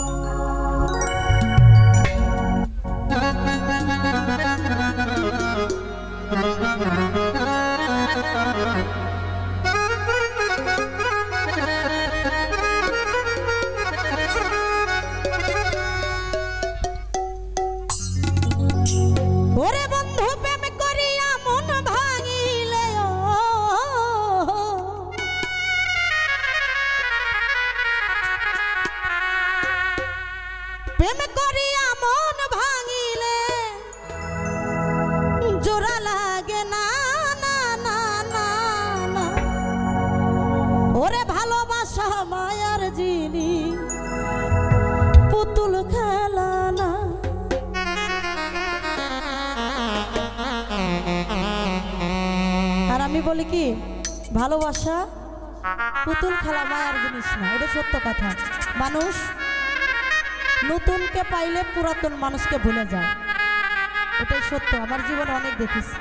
ওরে প্রেম করিয়া মন ভাঙিলে। জোড়া লাগে না না না না না। ওরে ভালোবাসা মায়ার জিনি, পুতুল খেলা না। আর আমি বলি কি, ভালোবাসা পুতুল খেলা মায়ার জিনিস না, এটা সত্য কথা। মানুষ নতুনকে পাইলে পুরাতন মানুষকে ভুলে যায়। এটাই সত্য আমার জীবনে অনেক দেখেছি।